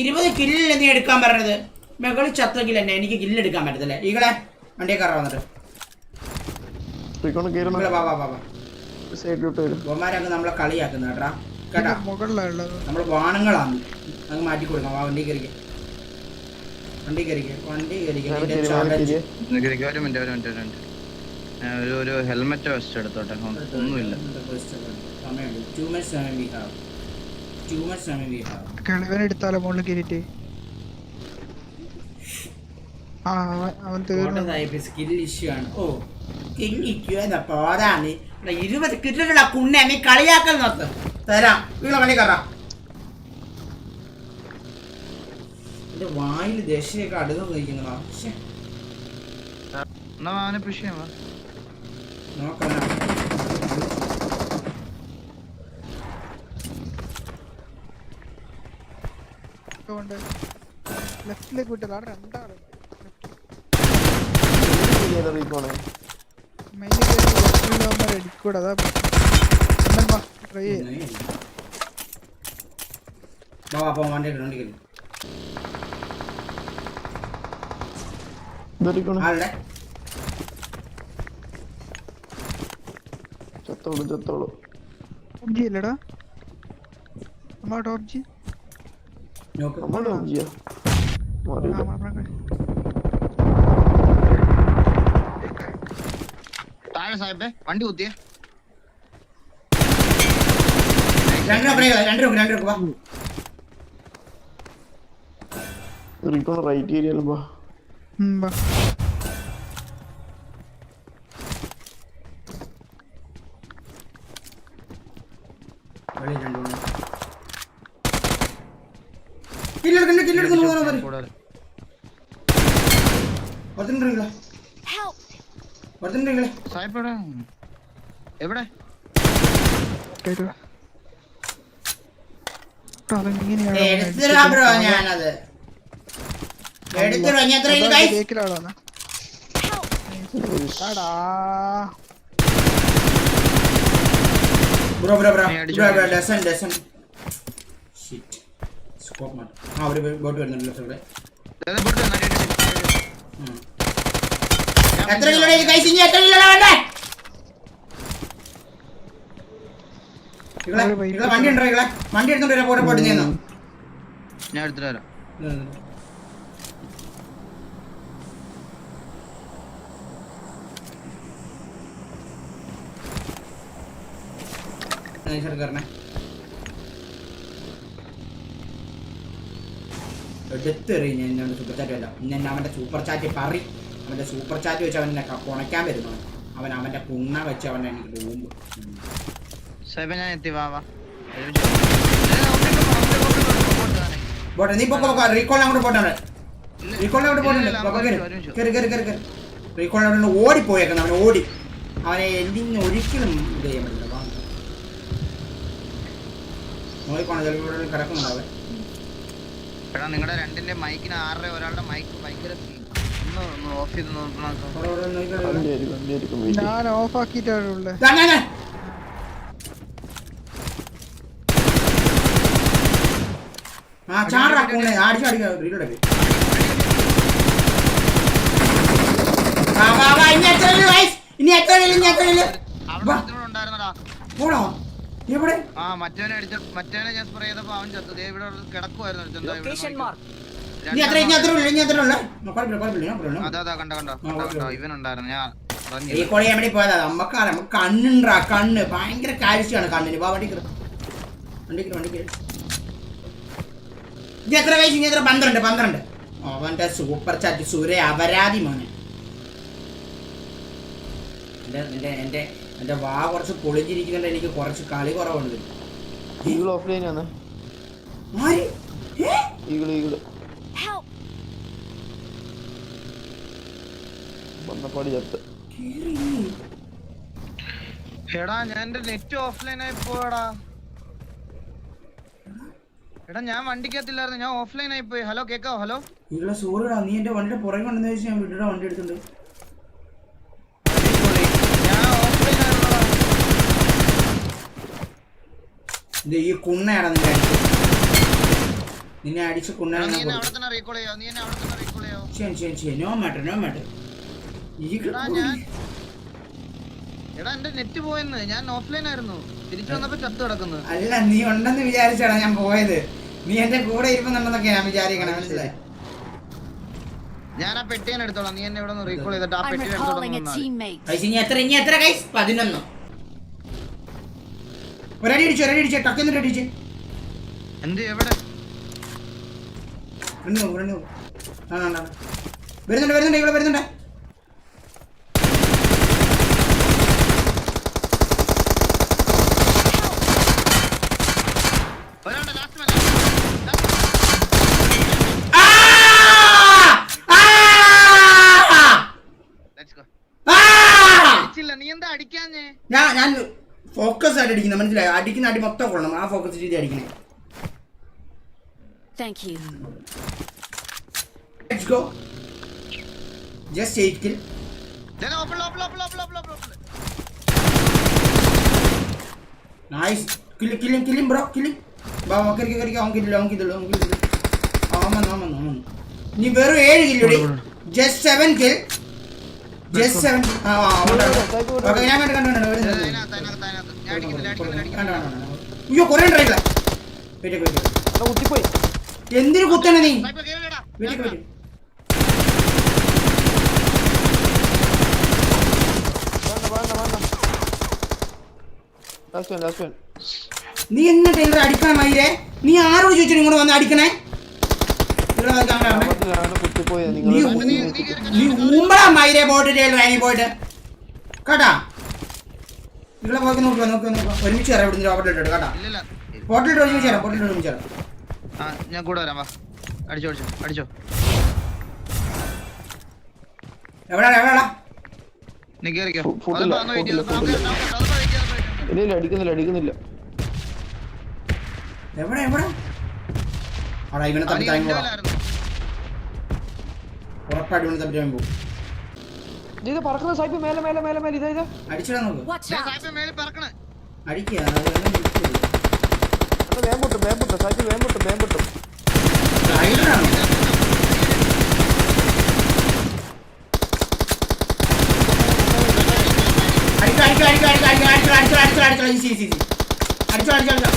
ഇരുപത് കില്ലിൽ നീ എടുക്കാൻ പറഞ്ഞത്? മെകളിൽ ചത്തെങ്കിൽ എന്നെ എനിക്ക് കില്ല് എടുക്കാൻ പറ്റത്തില്ല. ഈകളെ വണ്ടിയെ കയറാൻ വന്നിട്ട്. ബൊമ്മാരൊക്കെ നമ്മളെ കളിയാക്കുന്ന കേട്ടാ. കേട്ടാ? നമ്മൾ നമ്മൾ വാണങ്ങളാണ് അങ്ങ് മാറ്റി കൊടുക്കാം. വാ വണ്ടി കയറിക്ക. വണ്ടി കയറിക്ക. വണ്ടി കയറിക്ക. ഒരു ഒരു ഹെൽമെറ്റ് വെസ്റ്റ് എടുത്തോട്ടെ. ഒന്നുമില്ല. സമയമുണ്ട്. ടു മച്ച് സമയം വി ഹാവ് ടു മച്ച് സമയം വി ഹാവ് കിളവൻ എടുത്താലോ മുകളിൽ കയറിയിട്ട്. ആ അവൻ തീർന്നു. ഇരുപത് കില്ലുള്ള കുണ്ണെ നീ കളിയാക്കൽ നിർത്ത്. തരാം ഇവിടെ വണ്ടി കയറാം എന്റെ വായിൽ ദശയൊക്കെ അടുത്ത് നിൽക്കുന്നതാ ശ്ശെ, നോക്കാം കൊണ്ട് ലെഫ്റ്റിലേക്ക് വിട്ടത്. അവിടെ രണ്ടാൾ. മെയിൻ ലെഫ്റ്റിലാവുമ്പോൾ അടിക്കൂടെ അതാ ട്രൈ ചെയ്യാം. ചത്തോളൂ ചത്തോളൂ. ടോപ്പ് ജി അല്ലടാ നമ്മളെ ടോപ്പ് ജി നോക്ക് നമ്മുടെ ചെയ്യാ മാറിയില്ല താഴെ സാഹിബേ വണ്ടി കുത്തിയേ വാ. റൈറ്റ് ഏരിയയിലും പോ വെളിയിൽ രണ്ട് മൂന്ന്. കില്ലെടുക്കുന്നു, പോകാൻ ഇങ്ങളെ. ഒരുത്തനുണ്ട് ഇങ്ങളെ. സാഹിബ് എവിടെ? എവിടെ എടുത്തിടാം ബ്രോ ഞാനത്. എടുത്തിടോ ഞാൻ എത്ര guys? Bro bro bro. Bro. Dozen dozen. Scope മാറ്റും. ആ ഒരു ബോട്ട് ഇവിടെ. ഉം. ഞാൻ എത്ര കിലോ കൈസ് ഇനി എത്ര കിലോ വേണ്ടേ? ഇങ്ങളെ വണ്ടി ഉണ്ടോ? ഇവിടെ വണ്ടി എടുത്തോണ്ട് വരാം. പോട്ടെ പോട്ടെ നീന്നു ഞാൻ എടുത്തിട്ട് വരാം. കയറണേ എടുത്തെറിയും ഞാൻ അവന്റെ സൂപ്പർ ചാറ്റ് അല്ല ഇന്ന് എന്നെ അവന്റെ സൂപ്പർ ചാറ്റ് പറി. അവന്റെ സൂപ്പർ ചാറ്റ് വെച്ച് അവൻ എന്നെ കുണയ്ക്കാൻ വരുന്നു അവൻ അവന്റെ കുണ്ണ വെച്ച് അവൻ എനിക്ക് റൂം പോട്ടെ, നീ പൊക്കോ റീകോൾ അങ്ങോട്ട് പോട്ടെ റീകോൾ അങ്ങോട്ട് പോട്ടെ കയറി അവിടെ ഓടിപ്പോയേക്കണം അവൻ ഓടി. അവനെ എന്തിന് ഒരിക്കലും ഇത് ചെയ്യാൻ പറ്റില്ല. നോക്കിക്കോണം ചിലപ്പോൾ കിടക്കുന്നുണ്ടാവേ എടാ നിങ്ങളുടെ രണ്ടിന്റെ മൈക്കിന് ആറര ഒരാളുടെ മൈക്ക് ഭയങ്കര ഒന്ന് ഒന്ന് ഓഫ് ചെയ്ത് നോക്കണം ഞാൻ ഓഫ് ആക്കിയിട്ടാണ് ഉള്ളത് ദാ, ദാ, ദാ. ആ ചാടാ കൂടെ അടിച്ചു അടിക്കാം ഇനി എത്ര? ഇനി എത്ര ഇനി എത്ര പോണോ എവിടെ? ആ മറ്റവനെ അടിച്ച മറ്റവനെ ഞാൻ സ്പ്രേ ചെയ്തപ്പോ അവൻ ചത്തു. ദേ ഇവിടെ കിടക്കുവായിരുന്നു ഒരുത്തൻ. ദാ ഇവിടെ നോക്ക്. ഇനി എത്ര ഇനി എത്ര ഇല്ല ഇനി എത്ര ഉള്ള കുഴപ്പമില്ല കുഴപ്പമില്ല ഞാൻ പറഞ്ഞു അതാ അതാ കണ്ടോ കണ്ടോ കണ്ടോ കണ്ടോ. ഇവൻ ഉണ്ടായിരുന്നു ഞാൻ ഈ പറഞ്ഞില്ല കൊടി എവിടെ പോയതാ? നമ്മക്കാണ് നമുക്ക് കണ്ണുണ്ടാ കണ്ണ്. ഭയങ്കര കാഴ്ചയാണ് കണ്ണിന്. വാ വണ്ടി കയറി. വണ്ടി കയറി വണ്ടി കയറി. ഇനി എത്ര വയസ്സ്? ഇനി എത്ര? പന്ത്രണ്ട് പന്ത്രണ്ട്. അവന്റെ സൂപ്പർ ചാറ്റ് സൂര്യ അപരാധി മോനെ. എന്റെ എന്റെ എന്റെ എന്റെ വാ കുറച്ച് പൊളിഞ്ഞിരിക്കുന്നുണ്ട്. എനിക്ക് കുറച്ച് കളി കുറവുണ്ട്. ഈഗിൾ ഓഫ്ലൈൻ ആണ്. ആര്? ഏ? ഈഗിൾ ഈഗിൾ വന്നപ്പാടി ചത്ത്. എടാ ഞാൻ എന്റെ നെറ്റ് ഓഫ്ലൈൻ ആയി പോയടാ. എടാ ഞാൻ വണ്ടിക്കകത്തില്ലായിരുന്നു. ഞാൻ ഓഫ്ലൈൻ ആയി പോയി. ഹലോ കേക്കോ ഹലോ ഇവിടെ സോറിടാ നീ എന്റെ വണ്ടിയുടെ പുറകെ കൊണ്ടെന്ന് വെച്ചാൽ ഞാൻ വീട്ടിലെ വണ്ടി എടുത്തിട്ടുണ്ട് ഞാൻ ഓഫ്ലൈൻ ആയിരുന്നടാ ഇത് ഈ കുണ്ണയാണ് നിന്നെ അടിച്ചത് നിന്നെ അടിച്ച ചെയ്യോ? ശരി ശരി ശരി നോ മാറ്റർ നോ മാറ്റർ ഈ എടാ എന്റെ നെറ്റ് പോയെന്ന്. ഞാൻ ഓഫ്ലൈൻ ആയിരുന്നു. തിരിച്ചു വന്നപ്പോ ചത്തു കിടക്കുന്നു. അല്ല നീ ഉണ്ടെന്ന് വിചാരിച്ചാണ് ഞാൻ പോയത്. നീ എന്റെ കൂടെ ഇരിക്കുന്നുണ്ടെന്നൊക്കെ ഞാൻ വിചാരിക്കണം മനസ്സിലായി? ഞാൻ ആ പെട്ടിയാണ് എടുത്തോളാം. നീ എന്നെ ഇവിടെ നിന്ന് റീകോൾ ചെയ്തിട്ട് ആ പെട്ടി എടുത്തോളാം ഇനി എത്ര ഇനി എത്ര കൈസ്? പതിനൊന്ന്. ഒരടി അടിച്ചു ഒരടി അടിച്ചു ടക്ക് എന്നിട്ട് അടിച്ചു. എന്ത് എവിടെ? രണ്ട് നോക്കും രണ്ട് നോക്കും ആ വരുന്നുണ്ട് വരുന്നുണ്ട് ഇവിടെ വരുന്നുണ്ട്. ഞാൻ ഞാൻ ഫോക്കസ് ആയിട്ട് അടിക്കുന്നത് മനസ്സിലായോ? അടിക്കുന്ന അടി മൊത്തം കൊള്ളണം. ആ ഫോക്കസ് ചെയ്ത് അടിക്കണേ. Thank you let's go just eight kill ഞാൻ open open open open open open nice kill കില്ലും കില്ലും ബ്രോ കില്ലും ബാ കറിക്ക് കറിക്ക് അവൻ കില്ലില്ല അവൻ ദ അവൻ കില്ലില്ല അവൻ വന്നു അവൻ വന്നു അവൻ വന്നു. നീ വെറും ഏഴ് കില്ലുടി ജസ്റ്റ് സെവൻ കിൽ എന്തിനു കുത്തണ നീ? വീട്ടിൽ പോയി നീ എന്നിട്ട് അടിക്കണം മയിലേ? നീ ആരോട് ചോദിച്ചിട്ട് ഇങ്ങോട്ട് വന്ന് അടിക്കണേ? നീ ഊമ്പടാ മൈരെ പോയിട്ട് ട്രെയിനിൽ പോയിട്ട് കേട്ടാ? നിങ്ങളെ പോയി നോക്കുക നോക്ക് നോക്കുക ഒരുമിച്ച് കയറാം ഇവിടുന്ന് റോബർട്ട് ഇട്ടു കേട്ടാ? പോട്ടിലിട്ട് ഒരുമിച്ച് കയറാം പോട്ടിലിട്ട് ഒരുമിച്ച് ഞാൻ കൂടെ വരാം വാ. അടിച്ചോ അടിച്ചോ അടിച്ചോ. എവിടെയാണ് എവിടെയാടാ? എവിടെ എവിടെ? അവിടെ ഇവനെ തപ്പി താങ്ങി. ഉറപ്പായിട്ട് ഇവനെ തപ്പി താങ്ങി പോകും ഇത് പറക്കുന്ന സായിപ്പ് മേലെ മേലെ മേലെ മേലെ ഇതാ ഇതാ അടിച്ചിടാൻ നോക്ക് അടിക്കുക അത് വെള്ളം കുടിക്കരുത്. എടാ, വേഗം പൊട്ടും വേഗം പൊട്ടും സായിപ്പ് വേഗം പൊട്ടും വേഗം പൊട്ടും റൈഡറാണോ? അടിച്ചോ, അടിച്ചോ, അടിച്ചോ, അടിച്ചോ, അടിച്ചോ, അടിച്ചോ, അടിച്ചോ, അടിച്ചോ. അടിച്ചോ, അടിച്ചോ, അടിച്ചോ.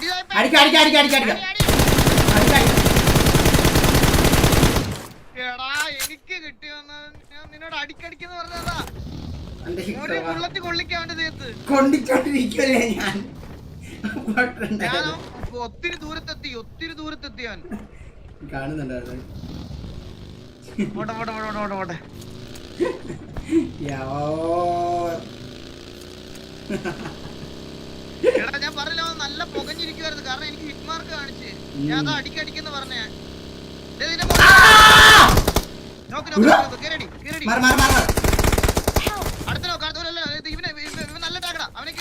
അടിക്ക അടിക്ക അടിക്ക അടിക്ക അടിക്ക. എടാ എനിക്ക് കിട്ടിയെന്ന് നിന്നോട് അടിക്കടിക്കെന്ന് പറഞ്ഞതാ. കൊണ്ടിച്ചോണ്ടിരിക്കല്ലേ ഞാൻ? ഒത്തിരി ദൂരത്തെത്തി ഒത്തിരി ദൂരത്തെത്തി ഞാൻ കാണുന്നുണ്ടായിരുന്നു യോ എടാ ഞാൻ പറഞ്ഞല്ലോ നല്ല പുകഞ്ഞിരിക്കുവായിരുന്നു. കാരണം എനിക്ക് ഹിറ്റ് മാർക്ക് കാണിച്ച്. ഞാൻ അത് അടിക്കടിക്കെന്ന് പറഞ്ഞേ അടുത്ത നോക്ക് അടുത്തല്ലോ ഇവനെ പിക്കേ നല്ല പിക്കേ അവനെ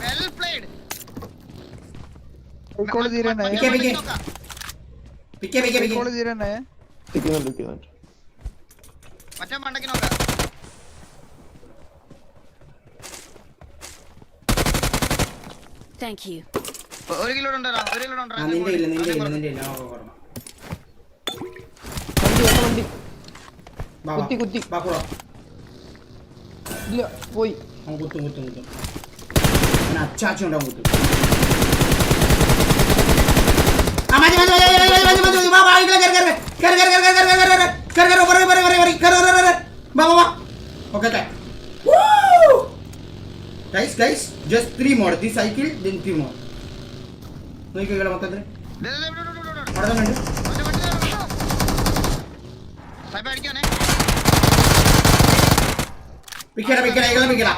വെൽ പ്ലേഡ് പിക്കേ പിക്കേ Thank you. ഒരു കിലോ ഉണ്ടോ ഒരു കിലോ ഉണ്ടോ നിന്റെ ഇല്ല നിന്റെ ഇല്ല നിന്റെ ഇല്ല ഓ, ഓർമ്മ. വണ്ടി വാ, വാ. കുത്തി, കുത്തി. വാ, വാ. ഇല്ല പോയി അവൻ കുത്തും കുത്തും കുത്തും അവൻ അച്ചാച്ചും ഉണ്ടാവും കുത്തും ആ മതി മതി മതി മതി മതി മതി മതി മതി വാ വാ ഇങ്ങനെ കേറ് കേറ് കേറ് കേറ് കേറ് കേറ് കേറ് കേറ് കേറ് കേറ് കേറ് പറയ് പറയ് പറയ് കേറ് കേറ് കേറ് കേറ് വാ വാ വാ okay okay Guys, guys, just three more. This cycle, then three more. നോക്കി കേൾക്കണം മൊത്തത്തിൽ അവിടെ തന്നെ പിക്കട പിക്കട ഏകദ പിക്കട.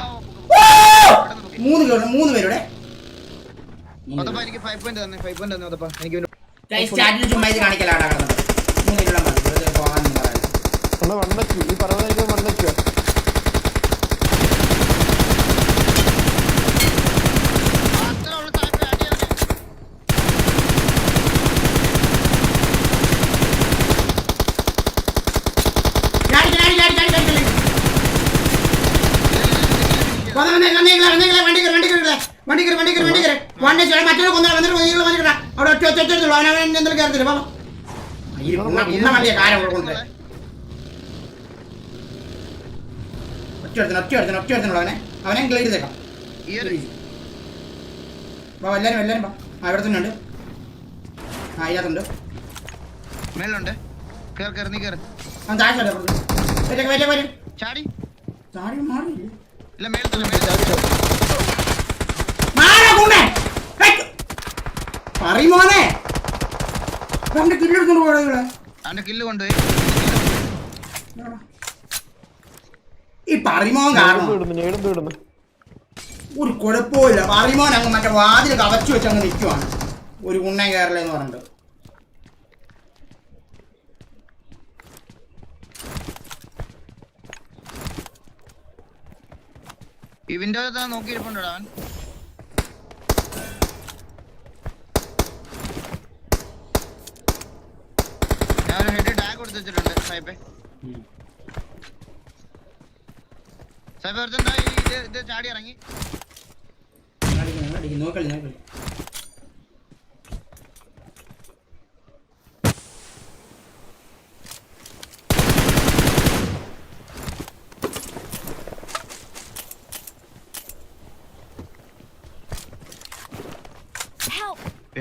മൂന്ന് കേട്ടോ മൂന്ന് പേരുടെ. കാണിക്കലാണ് കടന്നത്. മൂന്ന് പേരുടെ മതി പോകാൻ പറയാം ഒറ്റ ഒറ്റ ഒറ്റ എടുത്തുള്ളൂ. അവനെ അവൻ എന്തെങ്കിലും കയറത്തില്ല, വാ, കുന്ന വണ്ടിയെ കാര്യം കൊണ്ട്. ഒറ്റ എടുത്തിന്, ഒറ്റ അവനെ. അവനെ ക്ലിയർ ചെയ്തേക്കാം. വാ, എല്ലാരും, എല്ലാരും വാ. ആ, ഇവിടെ തന്നെ ഉണ്ട്. ആ, ഇതിനകത്തുണ്ട്. മേലുണ്ട് കേറ് കേറ് നീ കേറ് അവൻ താഴെ ചാടി അപ്പുറത്ത്. വരട്ടെ, വരട്ടെ. ചാടി ചാടി മാറിയില്ലേ? ഇല്ല മേൽ തന്നെ മേൽ തന്നെ. മാറാ. ഹെയ്. പറയ് മോനെ അവന്റെ കില്ലെടുത്തോണ്ട് പോടാ ഇവിടെ. അവന്റെ കില്ല് കൊണ്ടുപോയി. ഈ പരിമോൻ നേടും കാരണം ഒരു കുഴപ്പമില്ല പരിമോൻ അങ്ങ് മറ്റേ വാതിൽ കവച്ചു വെച്ച് അങ്ങ് നിൽക്കുവാണ് ഒരു കുണ്ണൻ കേരള എന്ന് പറഞ്ഞിട്ട് ഇവിന്റെ നോക്കിയിരിപ്പുണ്ടോ അവൻ ഞാൻ ഒരു കൊടുത്ത് വെച്ചിട്ടുണ്ട് സായിപ്പേ സായിപ്പ് ഒരുത്തൻ ഇത് ഇത് ചാടി ഇറങ്ങി. നോക്കളി നോക്കളി!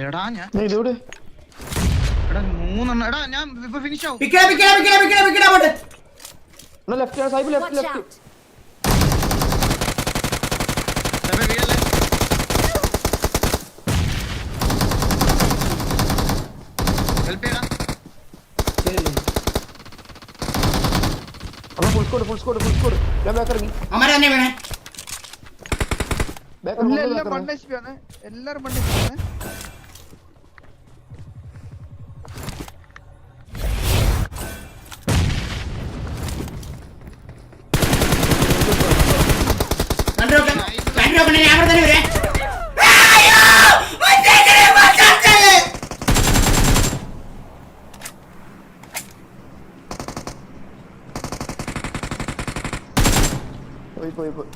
എടാ ഞാൻ ഇതെവിടെ മൂന്നെണ്ണം. എടാ ഞാൻ ഇപ്പൊ ഫിനിഷ് ആവും. പിക്കട പിക്കട പിക്കട പിക്കട പിക്കട പോട്ടെ എന്നാ ലെഫ്റ്റ് സൈബ് ലെഫ്റ്റ് ലെഫ്റ്റ് എല്ലാരും സായിപ്പേ വീഴല്ലേ ഹെൽപ്പ് ചെയ്യടാ അമ്മ full squad full squad full squad ഞാൻ ബാക്ക് ഇറങ്ങി അമര തന്നെ വീണേ ബാക്ക് ഇല്ല ഇറങ്ങി എല്ലാം back വൺ ഇറങ്ങി. എച്ച് പി ആണ് എല്ലാരും വൺ എച്ച് പി ആണ് രണ്ടു നോക്കാം രണ്ടു നോക്കണേ ഞാൻ അവിടെ തന്നെ വരേ അയ്യോ! ഒറ്റയ്ക്കിടെ മച്ചാച്ചേ! പോയി പോയി പോയി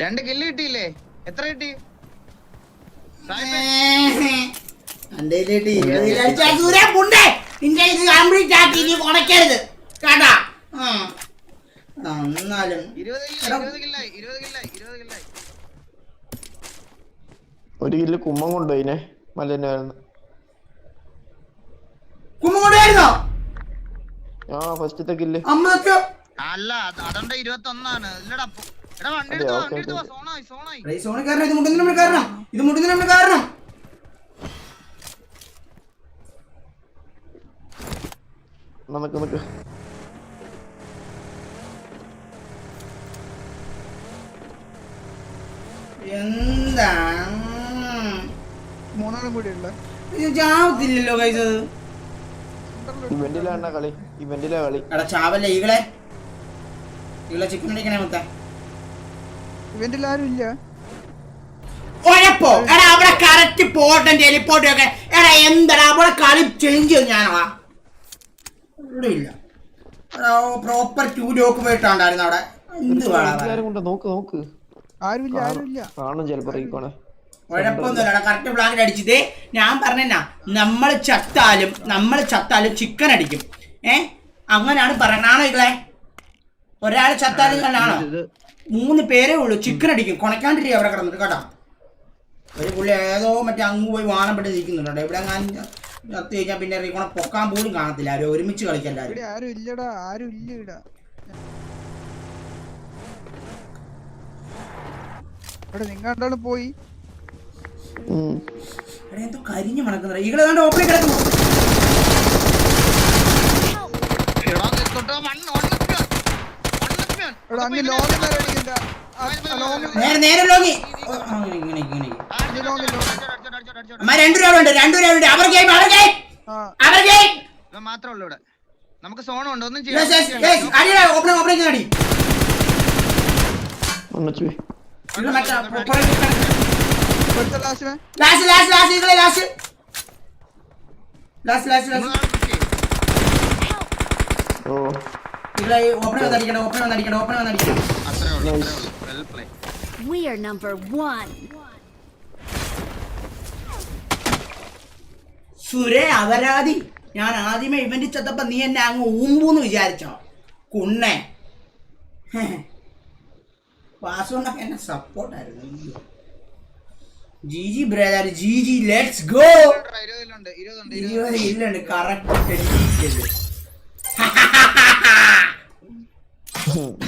രണ്ട് കില്ല് കിട്ടിയില്ലേ എത്ര കിട്ടി സായിപ്പേ അന്റെ ഇതിലിട്ട് ഇരുപത് കിലോ ദൂരെ പുണ്ടേ. നിന്റെ ഇത് കംപ്ലീറ്റ് ആക്കി ഇനി ഉണക്കരുത് കേട്ടാ? എന്നാലും. ഒരു കില്ല് കുമ്മം കൊണ്ടുപോയിനെ മലേന്റെ കുമ്മം കൊണ്ടുപോയിരുന്നോ? ആ ഫസ്റ്റത്തെ കില്ല്. അല്ല അത് അതുകൊണ്ട് ഇരുപത്തി ഒന്നാണ് ഇല്ലടാ എടാ വണ്ടി അതെ, വണ്ടി എടുത്തോ സോണായി സോണായി. ഈ കാരണം ഇത് മുട്ടുന്നതിന് നമ്മൾ കാരണം. ഇത് മുട്ടുന്നതിന് നമ്മൾ കാരണം. നമുക്ക് നമുക്ക്. കൂടി ചാവത്തില്ലല്ലോ കൈസ് ഇവന്റിലാണ് കളി ഇവന്റിലാ കളി. എടാ ചാവല്ലേ ഈകളെ? ഈകളെ ചിക്കൻ അടിക്കണേ മൊത്തം. ഇവന്റിൽ ആരും ഇല്ല എടാ അവിടെ കറക്റ്റ് പോട്ടും ടെലിപ്പോർട്ടും ഒക്കെ. എടാ എന്താടാ അവിടെ കളി ചേഞ്ച് ചെയ്തു ഞാനാ? ഇവിടെ ഇല്ല പ്രോപ്പർ ടൂ ലോക്ക് പോയിട്ടാണ്ടായിരുന്നു അവിടെ. എന്ത് വേണം കൊണ്ട് നോക്ക് നോക്ക്. ആരുമില്ല ആരുമില്ല. കാണും ചിലപ്പോ റീക്കോണെ കുഴപ്പമൊന്നുമില്ല കറക്റ്റ് ബ്ലാങ്ക് അടിച്ചത് ഞാൻ പറഞ്ഞാ നമ്മൾ ചത്താലും നമ്മൾ ചത്താലും ചിക്കൻ അടിക്കും. ഏ? അങ്ങനെയാണ് പറയണാണോ ഇങ്ങളെ ഒരാൾ ചത്താലും കണ്ടാണോ മൂന്ന് പേരേ ഉള്ളൂ ചിക്കൻ അടിക്കും. കൊണക്കാണ്ടിരിക്കും അവിടെ കിടന്നിട്ട് കേട്ടോ. ഒരു പുള്ളി ഏതോ മറ്റേ അങ്ങ് പോയി വാണം പെട്ട് നിൽക്കുന്നുണ്ടോ ഇവിടെ ഞാൻ ചത്ത് കഴിഞ്ഞാൽ പിന്നെ റീക്കോണ പൊക്കാൻ പോലും കാണത്തില്ല ആരും ഒരുമിച്ച് കളിക്കല്ലാരും ആരും ഇല്ലടാ ആരും ഇല്ല ഇവിടെ ഇവിടെ നിങ്ങൾ പോയി എന്തോ കരിഞ്ഞു മണക്കുന്നില്ല ഈകളെ കണ്ട് ഓപ്പണിൽ കിടക്കുന്നു നേരം നേരെ നേരെ ലോങ്ങി ഇങ്ങനെ ഇങ്ങനെ ഇങ്ങനെ അമ്മ രണ്ടു രൂപ ഉണ്ട് രണ്ടു രൂപ ഉണ്ട് അവർ ഗെയിം അവർ ഗെയിം ആ. അവർ ഗെയിം മാത്രമേ ഉള്ളൂ ഇവിടെ. നമുക്ക് സോണുണ്ട് ഒന്നും യെസ് യെസ് ചെയ്യാൻ ഓപ്പൺ ഓപ്പൺ അടി. ഒന്നിച്ച് last last last last last last last ചെയ്യും. ഓ. ഇവിടെ ഓപ്പൺ വന്നടിക്കണം ഓപ്പൺ വന്നടിക്കണം ഓപ്പൺ വന്നടിക്കണം അത്രേ ഉള്ളൂ അത്രേ ഉള്ളൂ. Well play We are number one. സുരേ അപരാധി. ഞാൻ ആദ്യമേ ഇവന്റ് ചെത്തപ്പോൾ നീ എന്നെ അങ്ങ് ഊമ്പൂന്ന് വിചാരിച്ചോ. കുണ്ണേ. വാസുണ്ണൊക്കെ എന്നെ സപ്പോർട്ടായിരുന്നു GG G brother GG G let's go ഇരുപത് ഇല്ലുണ്ട്. കറക്റ്റ്